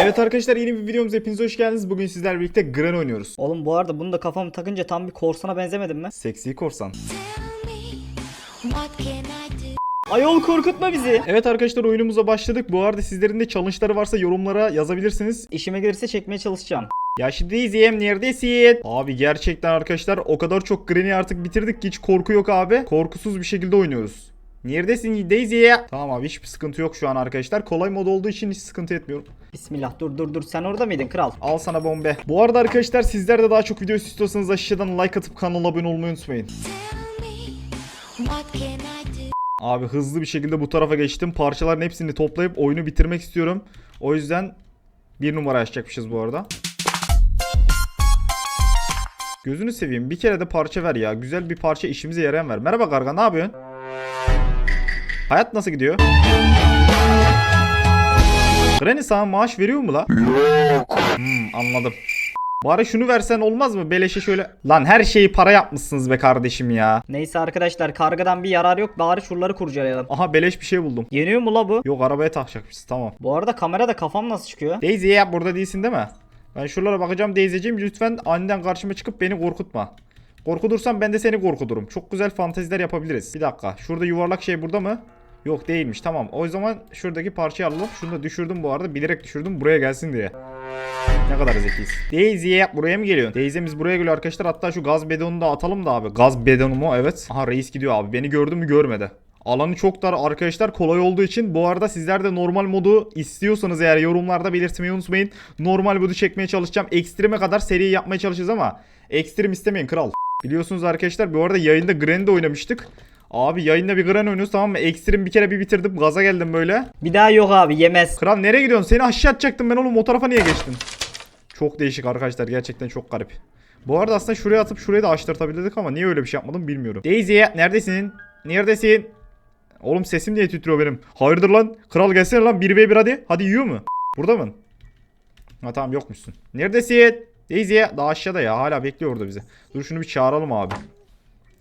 Evet arkadaşlar yeni bir videomuza hepiniz hoş geldiniz. Bugün sizlerle birlikte Gren oynuyoruz. Oğlum bu arada bunu da kafamı takınca tam bir korsana benzemedim mi? Seksi korsan. Ayol korkutma bizi. Evet arkadaşlar oyunumuza başladık. Bu arada sizlerin de challenge'ları varsa yorumlara yazabilirsiniz. İşime gelirse çekmeye çalışacağım. Ya şimdi izleyeyim neredesin? Abi gerçekten arkadaşlar o kadar çok Gren'i artık bitirdik ki hiç korku yok abi. Korkusuz bir şekilde oynuyoruz. Neredesin Daisy? Tamam abi hiçbir sıkıntı yok şu an arkadaşlar. Kolay mod olduğu için hiç sıkıntı etmiyorum. Bismillah dur dur dur sen orada mıydın kral? Al sana bombe. Bu arada arkadaşlar sizler de daha çok video istiyorsanız aşağıdan like atıp kanala abone olmayı unutmayın. Abi hızlı bir şekilde bu tarafa geçtim. Parçaların hepsini toplayıp oyunu bitirmek istiyorum. O yüzden bir numara açacakmışız bu arada. Gözünü seveyim bir kere de parça ver ya. Güzel bir parça işimize yarayan ver. Merhaba Garga ne yapıyorsun? Hayat nasıl gidiyor? Granny sana maaş veriyor mu la? Hmm, anladım. Bari şunu versen olmaz mı? Beleşe şöyle. Lan her şeyi para yapmışsınız be kardeşim ya. Neyse arkadaşlar kargadan bir yarar yok bari şuraları kurcalayalım. Aha beleş bir şey buldum. Yeniyor mu la bu? Yok arabaya takacakmışız tamam. Bu arada kamerada kafam nasıl çıkıyor? Daisy ya burada değilsin değil mi? Ben şuralara bakacağım Daisy'ciğim lütfen aniden karşıma çıkıp beni korkutma. Korkutursan ben de seni korkuturum. Çok güzel fanteziler yapabiliriz. Bir dakika şurada yuvarlak şey burada mı? Yok değilmiş tamam. O zaman şuradaki parçayı alalım. Şunu da düşürdüm bu arada. Bilerek düşürdüm buraya gelsin diye. Ne kadar zekiyiz. Daisy buraya mı geliyorsun? Daisy'miz buraya geliyor arkadaşlar. Hatta şu gaz bedonunu da atalım da abi. Gaz bedonu mu? Evet. Aha reis gidiyor abi. Beni gördü mü görmedi. Alanı çok dar arkadaşlar kolay olduğu için bu arada sizler de normal modu istiyorsanız eğer yorumlarda belirtmeyi unutmayın. Normal modu çekmeye çalışacağım. Ekstreme kadar seri yapmaya çalışacağız ama ekstrem istemeyin kral. Biliyorsunuz arkadaşlar bu arada yayında Gran'de oynamıştık. Abi yayında bir Gran oynuyoruz tamam mı? Ekstrem bir kere bir bitirdim. Gaza geldim böyle. Bir daha yok abi yemez. Kral nereye gidiyorsun? Seni aşağı atacaktım ben oğlum o tarafa niye geçtin? Çok değişik arkadaşlar gerçekten çok garip. Bu arada aslında şuraya atıp şurayı da açtırtabilirdik ama niye öyle bir şey yapmadım bilmiyorum. Daisy neredesin? Neredesin? Oğlum sesim niye titriyor benim? Hayırdır lan? Kral gelsene lan 1v1 hadi. Hadi yiyor mu? Burada mı? Ha tamam yokmuşsun. Neredesin? Daisy daha aşağıda ya hala bekliyor orada bizi. Dur şunu bir çağıralım abi.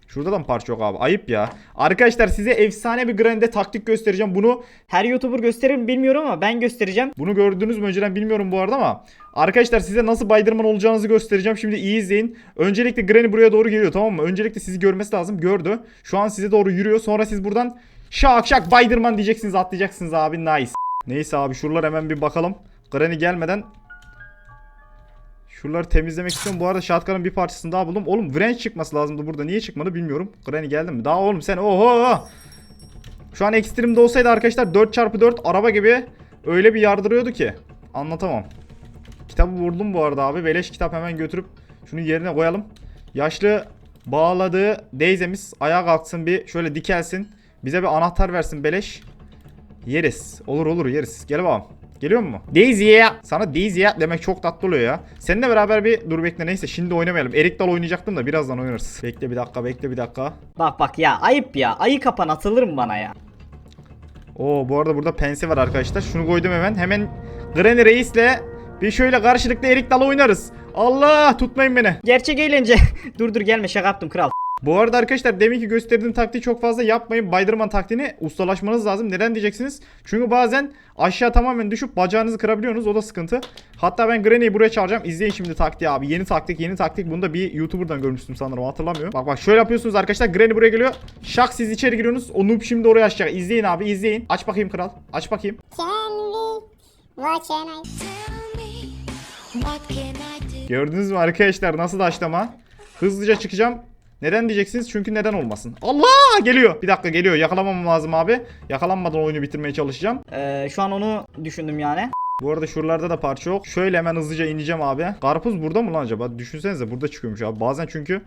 Şurada da mı parça yok abi? Ayıp ya. Arkadaşlar size efsane bir grande taktik göstereceğim. Bunu Her YouTuber gösterir mi bilmiyorum ama ben göstereceğim. bunu gördünüz mü önceden bilmiyorum bu arada ama Arkadaşlar size nasıl Bayderman olacağınızı göstereceğim. Şimdi iyi izleyin. Öncelikle Granny buraya doğru geliyor tamam mı? Öncelikle sizi görmesi lazım. Gördü. Şu an size doğru yürüyor. Sonra siz buradan şak şak Bayderman diyeceksiniz atlayacaksınız abi. Nice. Neyse abi şuralar hemen bir bakalım. Granny gelmeden Şuraları temizlemek istiyorum. Bu arada shotgun'ın bir parçasını daha buldum. Oğlum wrench çıkması lazımdı burada. Niye çıkmadı bilmiyorum. Granny geldi mi? Daha oğlum sen oho. Şu an ekstremde olsaydı arkadaşlar 4x4 araba gibi öyle bir yardırıyordu ki. Anlatamam. Kitabı vurdum bu arada abi. Beleş kitap hemen götürüp şunu yerine koyalım. Yaşlı bağladığı Daisy'miz ayağa kalksın bir şöyle dikelsin. Bize bir anahtar versin beleş. Yeriz. Olur olur yeriz. Gel bakalım. Geliyor mu? Daisy'ye. Sana Daisy'ye demek çok tatlı oluyor ya. Seninle beraber bir dur bekle neyse şimdi oynamayalım. Erik Dal oynayacaktım da birazdan oynarız. Bekle bir dakika bekle bir dakika. Bak bak ya ayıp ya ayı kapan atılır mı bana ya? Oo bu arada burada pense var arkadaşlar. Şunu koydum hemen. Hemen Granny Reis'le bir şöyle karşılıklı Erik Dal oynarız. Allah tutmayın beni. Gerçek eğlence. dur dur gelme şaka yaptım kral. Bu arada arkadaşlar deminki gösterdiğim taktiği çok fazla yapmayın. Bayderman taktiğini ustalaşmanız lazım. Neden diyeceksiniz? Çünkü bazen aşağı tamamen düşüp bacağınızı kırabiliyorsunuz. O da sıkıntı. Hatta ben Granny'yi buraya çağıracağım. İzleyin şimdi taktiği abi. Yeni taktik yeni taktik. Bunu da bir YouTuber'dan görmüştüm sanırım hatırlamıyorum. Bak bak şöyle yapıyorsunuz arkadaşlar. Granny buraya geliyor. Şak siz içeri giriyorsunuz. O noob şimdi oraya açacak. İzleyin abi izleyin. Aç bakayım kral. Aç bakayım. Gördünüz mü arkadaşlar nasıl da? Hızlıca çıkacağım. Neden diyeceksiniz? Çünkü neden olmasın? Allah geliyor. Bir dakika geliyor. Yakalamam lazım abi. Yakalanmadan oyunu bitirmeye çalışacağım. Ee, şu an onu düşündüm yani. Bu arada şuralarda da parça yok. Şöyle hemen hızlıca ineceğim abi. Karpuz burada mı lan acaba? Düşünsenize burada çıkıyormuş abi. Bazen çünkü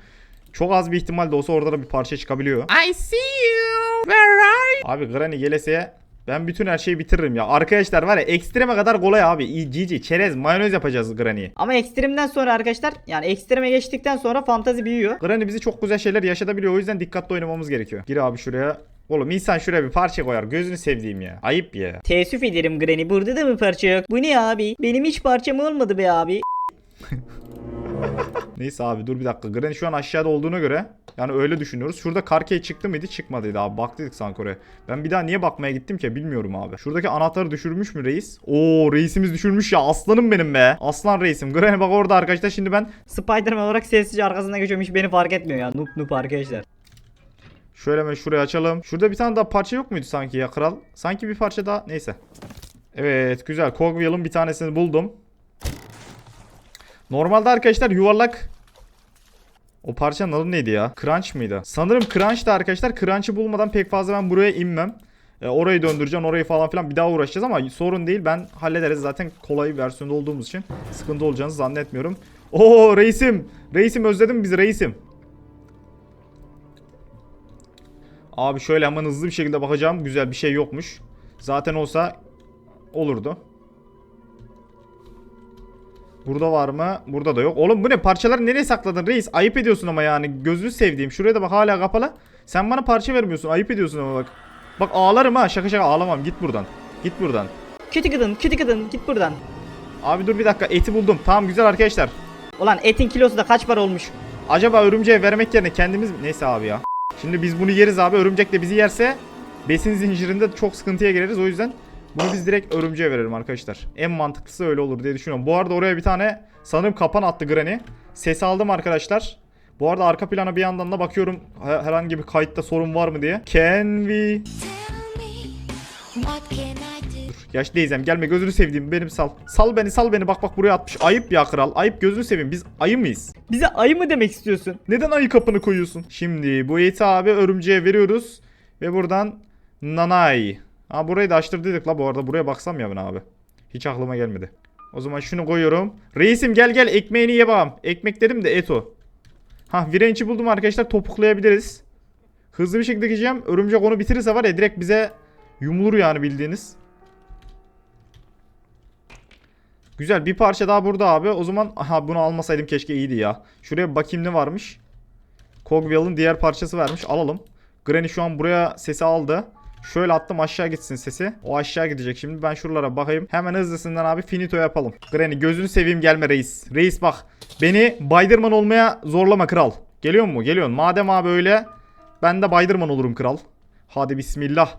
çok az bir ihtimal de olsa orada da bir parça çıkabiliyor. I see you. Where are you? Abi Granny gelese ben bütün her şeyi bitiririm ya. Arkadaşlar var ya ekstreme kadar kolay abi. Cici, çerez, mayonez yapacağız Granny'yi. Ama ekstremden sonra arkadaşlar yani ekstreme geçtikten sonra fantazi büyüyor. Granny bizi çok güzel şeyler yaşatabiliyor. O yüzden dikkatli oynamamız gerekiyor. Gir abi şuraya. Oğlum insan şuraya bir parça koyar. Gözünü sevdiğim ya. Ayıp ya. Teessüf ederim Granny burada da mı parça yok? Bu ne abi? Benim hiç parçam olmadı be abi. Neyse abi dur bir dakika. Granny şu an aşağıda olduğuna göre Yani öyle düşünüyoruz. Şurada Karkey çıktı mıydı? Çıkmadıydı abi. Baktıydık sanki oraya. Ben bir daha niye bakmaya gittim ki bilmiyorum abi. Şuradaki anahtarı düşürmüş mü reis? Oo reisimiz düşürmüş ya. Aslanım benim be. Aslan reisim. Granny bak orada arkadaşlar. Şimdi ben Spiderman olarak sessizce arkasına geçiyorum hiç beni fark etmiyor ya. Noob noob arkadaşlar. Şöyle hemen şurayı açalım. Şurada bir tane daha parça yok muydu sanki ya kral? Sanki bir parça daha. Neyse. Evet güzel. Cogwheel'ın bir tanesini buldum. Normalde arkadaşlar yuvarlak o parçanın adı neydi ya? Crunch mıydı? Sanırım Crunch'tı arkadaşlar. Crunch'ı bulmadan pek fazla ben buraya inmem. E, orayı döndüreceğim orayı falan filan bir daha uğraşacağız ama sorun değil ben hallederiz zaten kolay versiyonda olduğumuz için sıkıntı olacağını zannetmiyorum. Oo reisim reisim özledim bizi reisim. Abi şöyle hemen hızlı bir şekilde bakacağım. Güzel bir şey yokmuş. Zaten olsa olurdu. Burada var mı? Burada da yok. Oğlum bu ne? Parçaları nereye sakladın reis? Ayıp ediyorsun ama yani. Gözünü sevdiğim. Şuraya da bak hala kapalı. Sen bana parça vermiyorsun. Ayıp ediyorsun ama bak. Bak ağlarım ha. Şaka şaka ağlamam. Git buradan. Git buradan. Kötü kadın kötü kadın git buradan. Abi dur bir dakika. Eti buldum. Tamam güzel arkadaşlar. Ulan etin kilosu da kaç para olmuş? Acaba örümceğe vermek yerine kendimiz... Neyse abi ya. Şimdi biz bunu yeriz abi. Örümcek de bizi yerse besin zincirinde çok sıkıntıya gireriz. O yüzden bunu biz direkt örümceğe verelim arkadaşlar. En mantıklısı öyle olur diye düşünüyorum. Bu arada oraya bir tane sanırım kapan attı Granny. Ses aldım arkadaşlar. Bu arada arka plana bir yandan da bakıyorum her- herhangi bir kayıtta sorun var mı diye. Can we... Tell me, what can I do? Yaş teyzem gelme gözünü sevdiğim benim sal. Sal beni sal beni bak bak buraya atmış. Ayıp ya kral. Ayıp gözünü seveyim. Biz ayı mıyız? Bize ayı mı demek istiyorsun? Neden ayı kapını koyuyorsun? Şimdi bu eti abi örümceğe veriyoruz. Ve buradan nanay. Ha burayı da açtırdıydık la bu arada. Buraya baksam ya ben abi. Hiç aklıma gelmedi. O zaman şunu koyuyorum. Reisim gel gel ekmeğini ye bakalım. Ekmek dedim de et o. Ha virençi buldum arkadaşlar topuklayabiliriz. Hızlı bir şekilde gideceğim. Örümcek onu bitirirse var ya direkt bize yumulur yani bildiğiniz. Güzel bir parça daha burada abi. O zaman aha bunu almasaydım keşke iyiydi ya. Şuraya bakayım ne varmış. Cogwheel'ın diğer parçası vermiş. Alalım. Granny şu an buraya sesi aldı. Şöyle attım aşağı gitsin sesi. O aşağı gidecek şimdi. Ben şuralara bakayım. Hemen hızlısından abi finito yapalım. Granny gözünü seveyim gelme reis. Reis bak. Beni Bayderman olmaya zorlama kral. Geliyor mu? Geliyorsun. Madem abi öyle. Ben de Bayderman olurum kral. Hadi bismillah.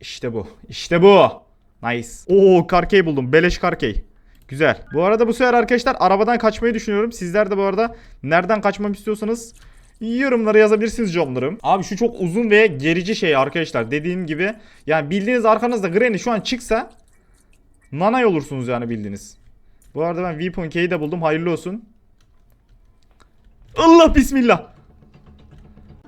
İşte bu. İşte bu. Nice. Oo karkey buldum. Beleş karkey. Güzel. Bu arada bu sefer arkadaşlar arabadan kaçmayı düşünüyorum. Sizler de bu arada nereden kaçmamı istiyorsanız yorumlara yazabilirsiniz canlarım. Abi şu çok uzun ve gerici şey arkadaşlar. Dediğim gibi yani bildiğiniz arkanızda Granny şu an çıksa nanay olursunuz yani bildiğiniz. Bu arada ben Weapon Key'i de buldum. Hayırlı olsun. Allah bismillah.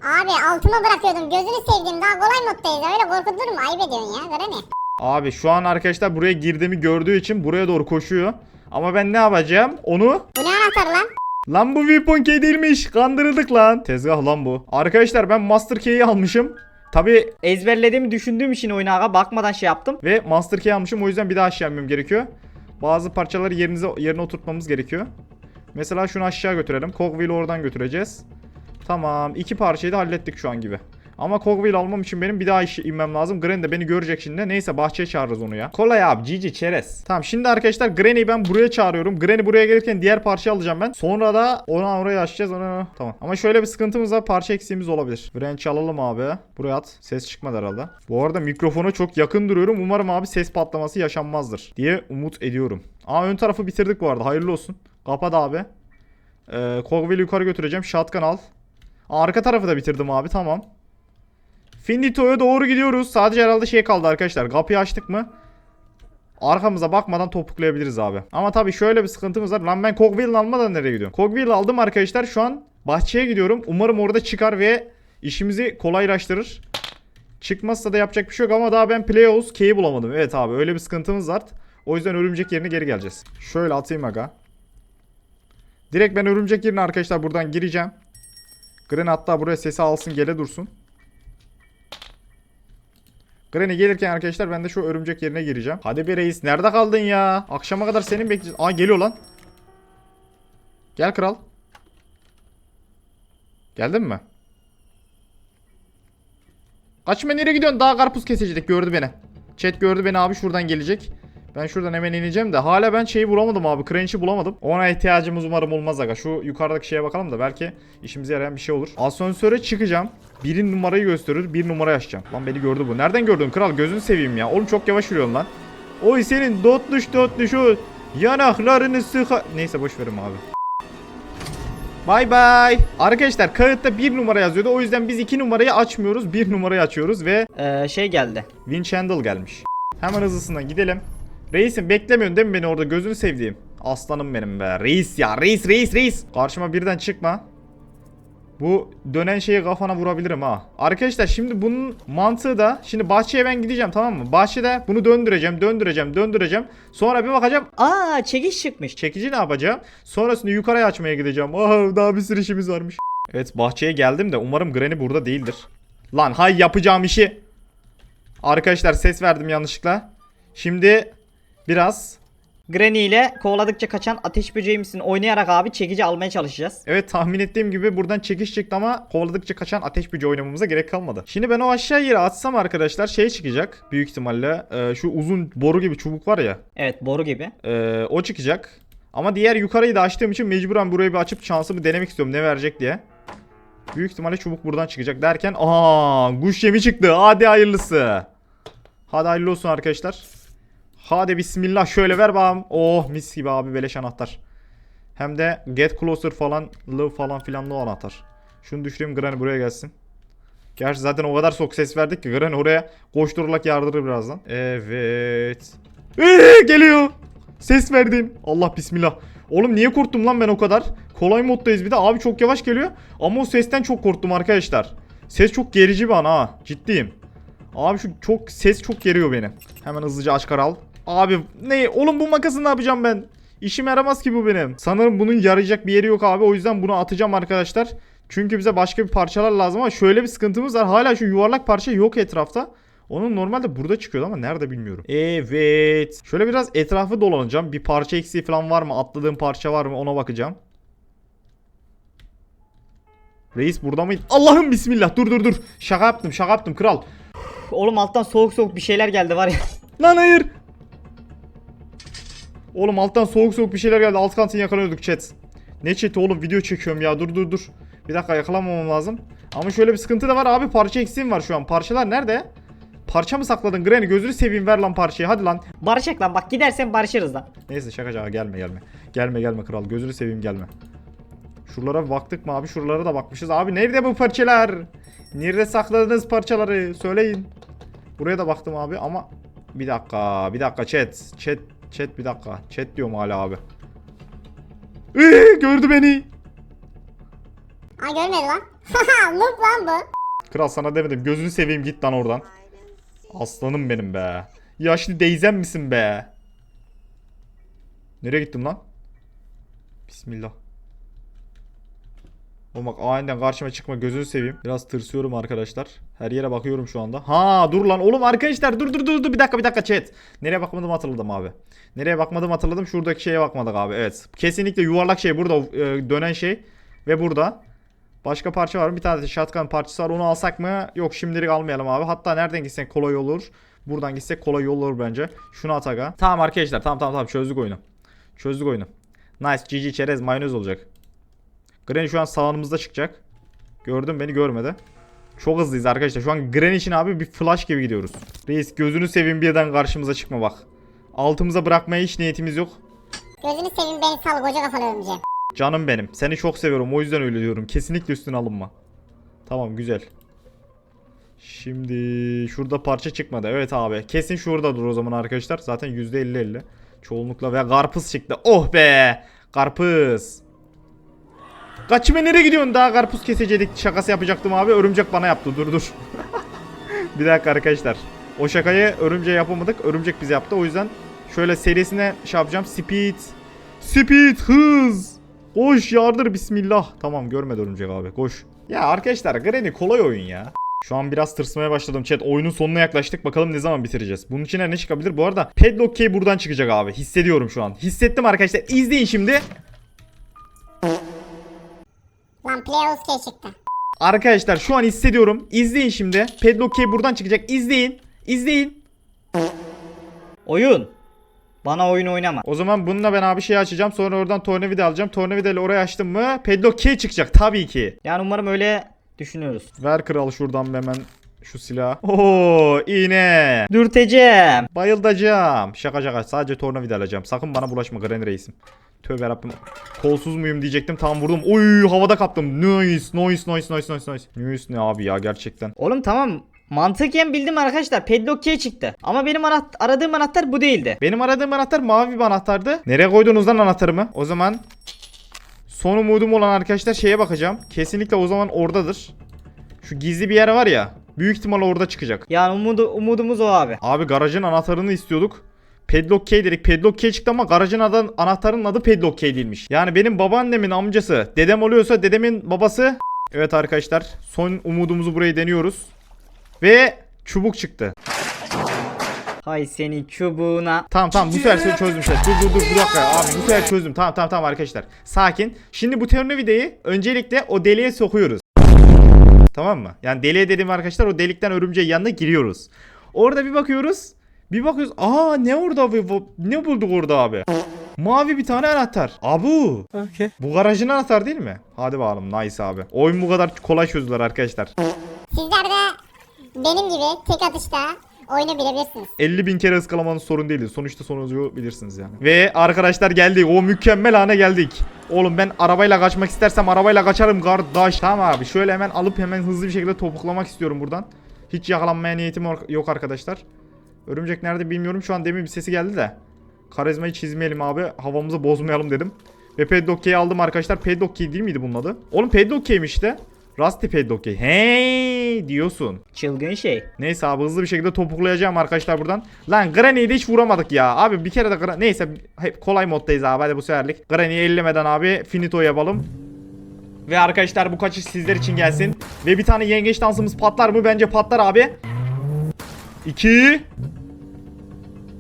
Abi altıma bırakıyordum. Gözünü sevdiğim daha kolay moddayız. Öyle korkutur mu? Ayıp ediyorsun ya. Granny. Abi şu an arkadaşlar buraya girdiğimi gördüğü için buraya doğru koşuyor. Ama ben ne yapacağım? Onu Bu ne anahtar lan? Lan bu Weapon Key değilmiş. Kandırıldık lan. Tezgah lan bu. Arkadaşlar ben Master Key'i almışım. Tabi Ezberlediğimi düşündüğüm için oyuna bakmadan şey yaptım. ve Master Key almışım o yüzden bir daha aşağı inmem gerekiyor. Bazı parçaları yerinize yerine oturtmamız gerekiyor. Mesela şunu aşağı götürelim. Cogwheel'i oradan götüreceğiz. Tamam. iki parçayı da hallettik şu an gibi. Ama Cogwheel almam için benim bir daha işe inmem lazım. Granny de beni görecek şimdi. Neyse bahçeye çağırırız onu ya. Kolay abi. Cici çerez. Tamam şimdi arkadaşlar Granny'yi ben buraya çağırıyorum. Granny buraya gelirken diğer parçayı alacağım ben. Sonra da ona oraya açacağız. Ona... Tamam. Ama şöyle bir sıkıntımız var. Parça eksiğimiz olabilir. Wrench alalım abi. Buraya at. Ses çıkmadı herhalde. Bu arada mikrofona çok yakın duruyorum. Umarım abi ses patlaması yaşanmazdır. Diye umut ediyorum. Aa ön tarafı bitirdik bu arada. Hayırlı olsun. Kapat abi. Ee, Cogwheel'i yukarı götüreceğim. Shotgun al. Aa, Arka tarafı da bitirdim abi. Tamam. Finito'ya doğru gidiyoruz. Sadece herhalde şey kaldı arkadaşlar. Kapıyı açtık mı? Arkamıza bakmadan topuklayabiliriz abi. Ama tabii şöyle bir sıkıntımız var. Lan ben Cogwheel'ı almadan nereye gidiyorum? Cogwheel'ı aldım arkadaşlar. Şu an bahçeye gidiyorum. Umarım orada çıkar ve işimizi kolaylaştırır. Çıkmazsa da yapacak bir şey yok ama daha ben Playhouse key'i bulamadım. Evet abi öyle bir sıkıntımız var. O yüzden örümcek yerine geri geleceğiz. Şöyle atayım aga. Direkt ben örümcek yerine arkadaşlar buradan gireceğim. Granny hatta buraya sesi alsın gele dursun. Granny gelirken arkadaşlar ben de şu örümcek yerine gireceğim. Hadi be reis nerede kaldın ya? Akşama kadar senin bekleyeceğiz. Aa geliyor lan. Gel kral. Geldin mi? Kaçma nereye gidiyorsun? Daha karpuz kesecektik gördü beni. Chat gördü beni abi şuradan gelecek. Ben şuradan hemen ineceğim de hala ben şeyi bulamadım abi. Cranch'i bulamadım. Ona ihtiyacımız umarım olmaz aga. Şu yukarıdaki şeye bakalım da belki işimize yarayan bir şey olur. Asansöre çıkacağım. Birin numarayı gösterir. Bir numarayı açacağım. Lan beni gördü bu. Nereden gördün kral? Gözünü seveyim ya. Oğlum çok yavaş yürüyorsun lan. Oy senin dotluş dotluş o yanaklarını sıka... Neyse boş verim abi. Bay bay. Arkadaşlar kağıtta bir numara yazıyordu. O yüzden biz iki numarayı açmıyoruz. Bir numarayı açıyoruz ve Ee, şey geldi. Winch Handle gelmiş. Hemen hızlısından gidelim. Reisim beklemiyorsun değil mi beni orada gözünü sevdiğim? Aslanım benim be. Reis ya reis reis reis. Karşıma birden çıkma. Bu dönen şeyi kafana vurabilirim ha. Arkadaşlar şimdi bunun mantığı da şimdi bahçeye ben gideceğim tamam mı? Bahçede bunu döndüreceğim, döndüreceğim, döndüreceğim. Sonra bir bakacağım Aa çekiş çıkmış. Çekici ne yapacağım? Sonrasında yukarıya açmaya gideceğim. Ah daha bir sürü işimiz varmış. Evet bahçeye geldim de umarım Granny burada değildir. Lan hay yapacağım işi. Arkadaşlar ses verdim yanlışlıkla. Şimdi biraz Granny ile kovaladıkça kaçan ateş böceği misin oynayarak abi çekici almaya çalışacağız. evet tahmin ettiğim gibi buradan çekiş çıktı ama kovaladıkça kaçan ateş böceği oynamamıza gerek kalmadı. Şimdi ben o aşağı yere atsam arkadaşlar şey çıkacak büyük ihtimalle. Ee, şu uzun boru gibi çubuk var ya. Evet boru gibi. Ee, o çıkacak. Ama diğer yukarıyı da açtığım için mecburen burayı bir açıp şansımı denemek istiyorum ne verecek diye. Büyük ihtimalle çubuk buradan çıkacak derken aa kuş yemi çıktı. Hadi hayırlısı. Hadi hayırlı olsun arkadaşlar. Hadi bismillah şöyle ver bakalım. Oh mis gibi abi beleş anahtar. Hem de get closer falan love falan filanlı o anahtar. Şunu düşüreyim Granny buraya gelsin. Gerçi zaten o kadar sok ses verdik ki Granny oraya koşturulak yardırır birazdan. Evet. Ee, geliyor. Ses verdin. Allah bismillah. Oğlum niye korktum lan ben o kadar? Kolay moddayız bir de. Abi çok yavaş geliyor. Ama o sesten çok korktum arkadaşlar. Ses çok gerici bir ha. Ciddiyim. Abi şu çok ses çok geriyor beni. Hemen hızlıca aç karal. Abi ne? Oğlum bu makası ne yapacağım ben? İşime yaramaz ki bu benim. Sanırım bunun yarayacak bir yeri yok abi. O yüzden bunu atacağım arkadaşlar. Çünkü bize başka bir parçalar lazım ama şöyle bir sıkıntımız var. Hala şu yuvarlak parça yok etrafta. Onun normalde burada çıkıyordu ama nerede bilmiyorum. Evet. Şöyle biraz etrafı dolanacağım. Bir parça eksiği falan var mı? Atladığım parça var mı? Ona bakacağım. Reis burada mıydı? Allah'ım bismillah. Dur dur dur. Şaka yaptım şaka yaptım kral. Oğlum alttan soğuk soğuk bir şeyler geldi var ya. Lan hayır. Oğlum alttan soğuk soğuk bir şeyler geldi. Alt kantini yakalıyorduk chat. Ne chat'i oğlum video çekiyorum ya. Dur dur dur. Bir dakika yakalamamam lazım. Ama şöyle bir sıkıntı da var abi. Parça eksiğim var şu an. Parçalar nerede? Parça mı sakladın Granny? Gözünü seveyim ver lan parçayı. Hadi lan. Barışak lan bak gidersen barışırız lan. Neyse şaka şaka gelme gelme. Gelme gelme kral. Gözünü seveyim gelme. Şuralara baktık mı abi? Şuralara da bakmışız. Abi nerede bu parçalar? Nerede sakladınız parçaları? Söyleyin. Buraya da baktım abi ama bir dakika, bir dakika chat. Chat, chat bir dakika. Chat diyorum hala abi. Ee, gördü beni. Aa görmedi lan. Noob lan bu. Kral sana demedim. Gözünü seveyim git lan oradan. Aslanım benim be. Yaşlı deyzem misin be? Nereye gittim lan? Bismillah. Oğlum aniden karşıma çıkma gözünü seveyim. Biraz tırsıyorum arkadaşlar. Her yere bakıyorum şu anda. Ha dur lan oğlum arkadaşlar dur dur dur dur bir dakika bir dakika chat. Nereye bakmadım hatırladım abi. Nereye bakmadım hatırladım. Şuradaki şeye bakmadık abi. Evet. Kesinlikle yuvarlak şey burada e, dönen şey ve burada. Başka parça var mı? Bir tane de shotgun parçası var. Onu alsak mı? Yok şimdilik almayalım abi. Hatta nereden gitsek kolay olur. Buradan gitsek kolay olur bence. Şunu at aga. Tamam arkadaşlar. Tamam tamam tamam. Çözdük oyunu. Çözdük oyunu. Nice. GG çerez mayonez olacak. Granny şu an sağımızda çıkacak. Gördüm beni görmedi. Çok hızlıyız arkadaşlar. Şu an Granny için abi bir flash gibi gidiyoruz. Reis gözünü seveyim birden karşımıza çıkma bak. Altımıza bırakmaya hiç niyetimiz yok. Gözünü seveyim beni sal koca kafalı örümceğim. Canım benim. Seni çok seviyorum. O yüzden öyle diyorum. Kesinlikle üstüne alınma. Tamam güzel. Şimdi şurada parça çıkmadı. Evet abi. Kesin şurada dur o zaman arkadaşlar. Zaten %50-50. Çoğunlukla ve karpuz çıktı. Oh be. Karpuz. Kaçıma nereye gidiyorsun? Daha karpuz kesecektik. Şakası yapacaktım abi. Örümcek bana yaptı. Dur dur. bir dakika arkadaşlar. O şakayı örümceğe yapamadık. Örümcek bize yaptı. O yüzden şöyle serisine şey yapacağım. Speed. Speed hız. Koş yardır bismillah. Tamam görmedi örümcek abi koş. Ya arkadaşlar Granny kolay oyun ya. Şu an biraz tırsmaya başladım chat. Oyunun sonuna yaklaştık. Bakalım ne zaman bitireceğiz. Bunun içine ne çıkabilir? Bu arada Padlock Key buradan çıkacak abi. Hissediyorum şu an. Hissettim arkadaşlar. İzleyin şimdi. Key çıktı. Arkadaşlar şu an hissediyorum. İzleyin şimdi. Padlock Key buradan çıkacak. İzleyin. İzleyin. Oyun. Bana oyun oynama. O zaman bununla ben abi şey açacağım. Sonra oradan tornavida alacağım. Tornavida ile oraya açtım mı Padlock key çıkacak tabii ki. Yani umarım öyle düşünüyoruz. Ver kral şuradan hemen şu silahı. Oo iğne. Dürteceğim. Bayıldacağım. Şaka şaka sadece tornavida alacağım. Sakın bana bulaşma Granny Reis'im. Tövbe Rabbim. Kolsuz muyum diyecektim tam vurdum. Oy havada kaptım. Nice nice nice nice nice nice. Nice ne abi ya gerçekten. Oğlum tamam. Mantıken bildim arkadaşlar. Padlock key çıktı. Ama benim ara- aradığım anahtar bu değildi. Benim aradığım anahtar mavi bir anahtardı. Nereye koydunuz lan anahtarımı? O zaman son umudum olan arkadaşlar şeye bakacağım. Kesinlikle o zaman oradadır. Şu gizli bir yer var ya. Büyük ihtimal orada çıkacak. Yani umudu, umudumuz o abi. Abi garajın anahtarını istiyorduk. Padlock key dedik. Padlock key çıktı ama garajın adı, anahtarının adı Padlock key değilmiş. Yani benim babaannemin amcası, dedem oluyorsa dedemin babası. Evet arkadaşlar, son umudumuzu burayı deniyoruz. Ve çubuk çıktı. Hay senin çubuğuna. Tamam tamam bu sefer seni çözdüm işte. Dur dur dur bir dakika abi bu sefer çözdüm. Tamam tamam tamam arkadaşlar. Sakin. Şimdi bu tornavidayı öncelikle o deliğe sokuyoruz. Tamam mı? Yani deliğe dediğim arkadaşlar o delikten örümceğin yanına giriyoruz. Orada bir bakıyoruz. Bir bakıyoruz. Aa ne orada bu- ne bulduk orada abi? Mavi bir tane anahtar. Abu. Bu garajın anahtar değil mi? Hadi bakalım nice abi. Oyun bu kadar kolay çözdüler arkadaşlar. Sizler de benim gibi tek atışta oyunu bilebilirsiniz. 50 bin kere ıskalamanız sorun değildi. Sonuçta sonucu bilirsiniz yani. Ve arkadaşlar geldik. O mükemmel hane geldik. Oğlum ben arabayla kaçmak istersem arabayla kaçarım kardeş. Tamam abi şöyle hemen alıp hemen hızlı bir şekilde topuklamak istiyorum buradan. Hiç yakalanmaya niyetim yok arkadaşlar. Örümcek nerede bilmiyorum. Şu an demin bir sesi geldi de. Karizmayı çizmeyelim abi. Havamızı bozmayalım dedim. Ve Padlock Key'i aldım arkadaşlar. Padlock Key değil miydi bunun adı? Oğlum Padlock Key'miş işte. Rusty Padlock Key. Hey diyorsun. Çılgın şey. Neyse abi hızlı bir şekilde topuklayacağım arkadaşlar buradan. Lan Granny'yi de hiç vuramadık ya. Abi bir kere de Gran- Neyse hep kolay moddayız abi hadi bu seferlik. Granny'yi ellemeden abi finito yapalım. Ve arkadaşlar bu kaçış sizler için gelsin. Ve bir tane yengeç dansımız patlar mı? Bence patlar abi. 2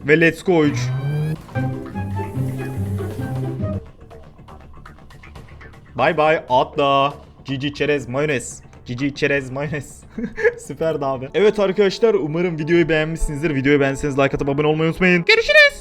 Ve let's go 3 Bay bay atla. Cici çerez mayonez. Cici çerez mayonez. Süperdi abi. Evet arkadaşlar umarım videoyu beğenmişsinizdir. Videoyu beğendiyseniz like atıp abone olmayı unutmayın. Görüşürüz.